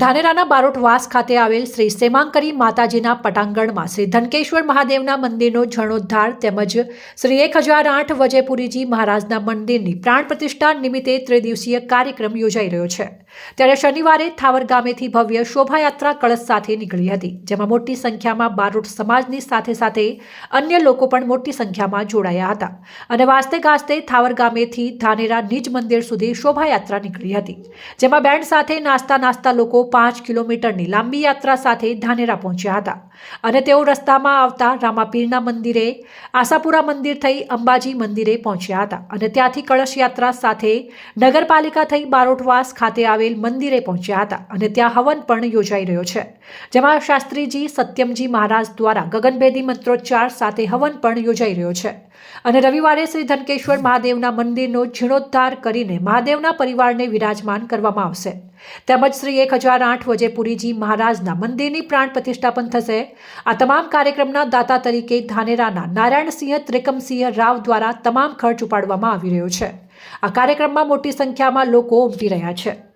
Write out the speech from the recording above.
ધાનેરાના બારોટવાસ ખાતે આવેલ શ્રી સેમાંકરી માતાજીના પટાંગણમાં શ્રી ધનકેશ્વર મહાદેવના મંદિરનો જણોદ્ધાર તેમજ શ્રી એક હજાર આઠ વજયપુરીજી મહારાજના મંદિરની પ્રાણ પ્રતિષ્ઠા નિમિત્તે ત્રિદિવસીય કાર્યક્રમ યોજાઈ રહ્યો છે. ત્યારે શનિવારે થાવર ગામેથી ભવ્ય શોભાયાત્રા કળશ સાથે નીકળી હતી, જેમાં મોટી સંખ્યામાં બારોટ સમાજની સાથે સાથે અન્ય લોકો પણ મોટી સંખ્યામાં જોડાયા હતા અને વાસ્તે ગાસ્તે થાવર ગામેથી ધાનેરા નિજ મંદિર સુધી શોભાયાત્રા નીકળી હતી, જેમાં બેન્ડ સાથે નાસ્તા નાસ્તા લોકો પાંચ કિલોમીટરની લાંબી યાત્રા સાથે ધાનેરા પહોંચ્યા હતા અને તેઓ રસ્તામાં આવતા રામાપીરના મંદિરે, આશાપુરા મંદિર થઈ અંબાજી મંદિરે પહોંચ્યા હતા અને ત્યાંથી કળશ યાત્રા સાથે નગરપાલિકા થઈ બારોટવાસ ખાતે આવેલ મંદિરે પહોંચ્યા હતા અને ત્યાં હવન પણ યોજાઈ રહ્યો છે, જેમાં શાસ્ત્રીજી, સત્યમજી મહારાજ દ્વારા ગગનભેદી મંત્રોચ્ચાર સાથે હવન પણ યોજાઈ રહ્યો છે અને રવિવારે શ્રી ધનકેશ્વર મહાદેવના મંદિરનો જીર્ણોદ્ધાર કરીને મહાદેવના પરિવારને વિરાજમાન કરવામાં આવશે. તેમજ શ્રી એક હજાર આઠ વજેપુરીજી મહારાજના મંદિરની પ્રાણ પ્રતિષ્ઠાપન થશે. આ તમામ કાર્યક્રમના દાતા તરીકે ધાનેરાના નારાયણસિંહ ત્રિકમસિંહ રાવ દ્વારા તમામ ખર્ચ ઉપાડવામાં આવી રહ્યો છે. આ કાર્યક્રમમાં મોટી સંખ્યામાં લોકો ઉમટી રહ્યા છે.